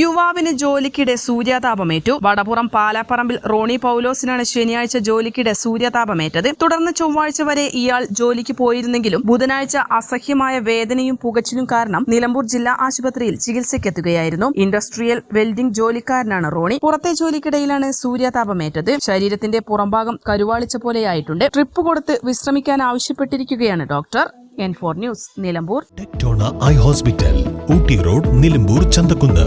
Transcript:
യുവാവിന് ജോലിക്കിടെ സൂര്യാതാപമേറ്റു. വടപുറം പാലാപ്പറമ്പിൽ റോണി പൗലോസിനാണ് ശനിയാഴ്ച ജോലിക്കിടെ സൂര്യാതാപമേറ്റത്. തുടർന്ന് ചൊവ്വാഴ്ച വരെ ഇയാൾ ജോലിക്ക് പോയിരുന്നെങ്കിലും ബുധനാഴ്ച അസഹ്യമായ വേദനയും പുകച്ചിലും കാരണം നിലമ്പൂർ ജില്ലാ ആശുപത്രിയിൽ ചികിത്സയ്ക്കെത്തുകയായിരുന്നു. ഇൻഡസ്ട്രിയൽ വെൽഡിംഗ് ജോലിക്കാരനാണ് റോണി. പുറത്തെ ജോലിക്കിടയിലാണ് സൂര്യാതാപമേറ്റത്. ശരീരത്തിന്റെ പുറംഭാഗം കരുവാളിച്ച പോലെയായിട്ടുണ്ട്. ട്രിപ്പ് കൊടുത്ത് വിശ്രമിക്കാൻ ആവശ്യപ്പെട്ടിരിക്കുകയാണ് doctor. N four news Nilambur. Tectona eye hospital Ooty road Nilambur Chanthakkunnu.